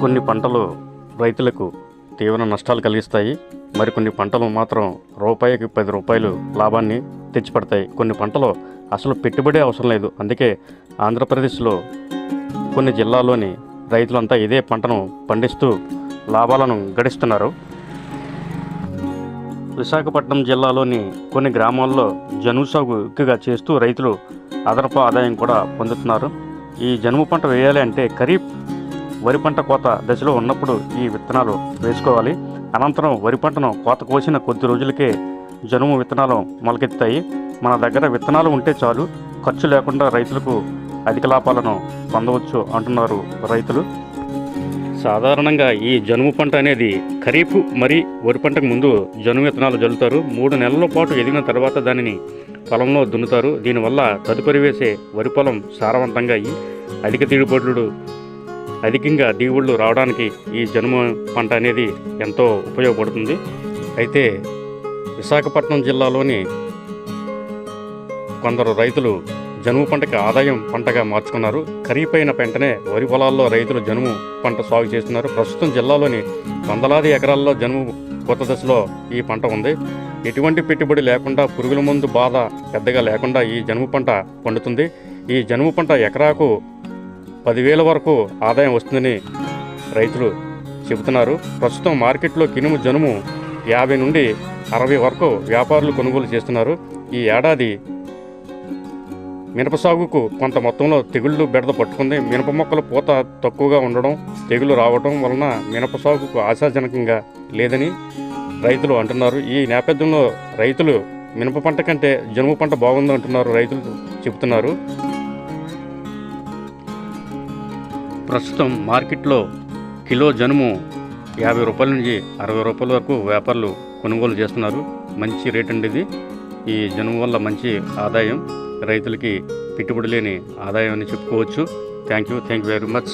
కొన్ని పంటలు రైతులకు తీవ్ర నష్టాలు కలిగిస్తాయి. మరికొన్ని పంటలు మాత్రం రూపాయికి పది రూపాయలు లాభాన్ని తెచ్చిపెడతాయి. కొన్ని పంటలు అసలు పెట్టుబడి అవసరం లేదు. అందుకే ఆంధ్రప్రదేశ్లో కొన్ని జిల్లాల్లోని రైతులంతా ఇదే పంటను పండిస్తూ లాభాలను గడిస్తున్నారు. విశాఖపట్నం జిల్లాలోని కొన్ని గ్రామాల్లో జనుము సాగు ఎక్కువగా చేస్తూ రైతులు అదనపు ఆదాయం కూడా పొందుతున్నారు. ఈ జనుము పంట వేయాలి అంటే ఖరీఫ్ వరి పంట కోత దశలో ఉన్నప్పుడు ఈ విత్తనాలు వేసుకోవాలి. అనంతరం వరి పంటను కోత కోసిన కొద్ది రోజులకే జనుము విత్తనాలు మొలకెత్తాయి మన దగ్గర విత్తనాలు ఉంటే చాలు ఖర్చు లేకుండా రైతులకు అధిక లాభాలను పొందవచ్చు అంటున్నారు రైతులు. సాధారణంగా ఈ జనుము పంట అనేది ఖరీఫ్ మరి వరి పంటకు ముందు జనుము విత్తనాలు జల్లుతారు. మూడు నెలల పాటు ఎదిగిన తర్వాత దానిని పొలంలో దున్నుతారు. దీనివల్ల తదుపరి వేసే వరి పొలం సారవంతంగా అయ్యి అధిక దిగుబడులు అధికంగా దిగుబడులు రావడానికి ఈ జనుము పంట అనేది ఎంతో ఉపయోగపడుతుంది. అయితే విశాఖపట్నం జిల్లాలోని కొందరు రైతులు జనుము పంటకి ఆదాయం పంటగా మార్చుకున్నారు. ఖరీఫ్ అయిన వెంటనే వరి పొలాల్లో రైతులు జనుము పంట సాగు చేస్తున్నారు. ప్రస్తుతం జిల్లాలోని వందలాది ఎకరాల్లో జనుము కొత్త దశలో ఈ పంట ఉంది. ఎటువంటి పెట్టుబడి లేకుండా పురుగుల మందు బాధ పెద్దగా లేకుండా ఈ జనుము పంట పండుతుంది. ఈ జనుము పంట ఎకరాకు పదివేల వరకు ఆదాయం వస్తుందని రైతులు చెబుతున్నారు. ప్రస్తుతం మార్కెట్లో కినుము జనుము యాభై నుండి అరవై వరకు వ్యాపారులు కొనుగోలు చేస్తున్నారు. ఈ ఏడాది మినప సాగుకు కొంత మొత్తంలో తెగుళ్ళు బెడద పట్టుకుంది. మినప మొక్కల పూత తక్కువగా ఉండడం తెగులు రావడం వలన మినప సాగుకు ఆశాజనకంగా లేదని రైతులు అంటున్నారు. ఈ నేపథ్యంలో రైతులు మినప పంట కంటే జనుము పంట బాగుంది అంటున్నారు రైతులు చెబుతున్నారు. ప్రస్తుతం మార్కెట్లో కిలో జనుము యాభై రూపాయల నుంచి అరవై రూపాయల వరకు వ్యాపారులు కొనుగోలు చేస్తున్నారు. మంచి రేట్ అండి ఇది. ఈ జనుము వల్ల మంచి ఆదాయం రైతులకి పెట్టుబడి లేని ఆదాయం అని చెప్పుకోవచ్చు. Thank you thank you very much